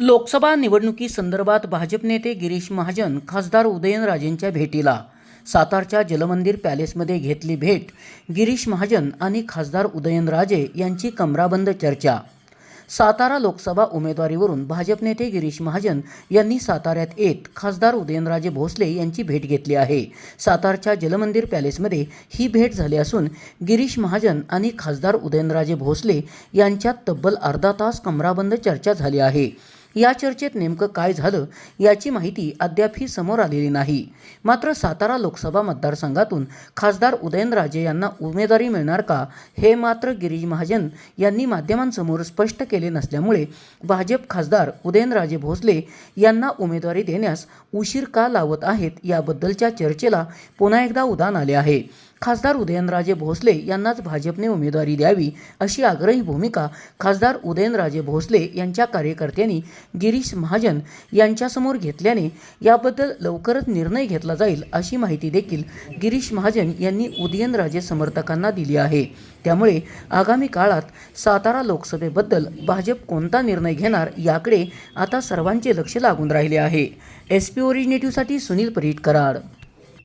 लोकसभा निवडणुकीसंदर्भात भाजप नेते गिरीश महाजन खासदार उदयनराजेंच्या भेटीला. सातारच्या जलमंदिर पॅलेसमध्ये घेतली भेट गिरीश महाजन आणि खासदार उदयनराजे यांची कमराबंद चर्चा. सातारा लोकसभा उमेदवारीवरून भाजप नेते गिरीश महाजन यांनी साताऱ्यात येत खासदार उदयनराजे भोसले यांची भेट घेतली आहे. सातारच्या जलमंदिर पॅलेसमध्ये ही भेट झाली असून गिरीश महाजन आणि खासदार उदयनराजे भोसले यांच्यात तब्बल अर्धा तास कमराबंद चर्चा झाली आहे. या चर्चेत नेमकं काय झालं याची माहिती अद्यापही समोर आलेली नाही. मात्र सातारा लोकसभा मतदारसंघातून खासदार उदयनराजे यांना उमेदवारी मिळणार का हे मात्र गिरीश महाजन यांनी माध्यमांसमोर स्पष्ट केले नसल्यामुळे भाजप खासदार उदयनराजे भोसले यांना उमेदवारी देण्यास उशीर का लावत आहेत याबद्दलच्या चर्चेला पुन्हा एकदा उदान आले आहे. खासदार उदयनराजे भोसले यांनाच भाजपने उमेदवारी द्यावी अशी आग्रही भूमिका खासदार उदयनराजे भोसले यांच्या कार्यकर्त्यांनी गिरीश महाजन यांच्यासमोर घेतल्याने याबद्दल लवकरच निर्णय घेतला जाईल अशी माहिती देखील गिरीश महाजन यांनी उदयनराजे समर्थकांना दिली आहे. त्यामुळे आगामी काळात सातारा लोकसभेबद्दल भाजप कोणता निर्णय घेणार याकडे आता सर्वांचे लक्ष लागून राहिले आहे. एस पी ओरिजिनेटिव्हसाठी सुनील परीट कराड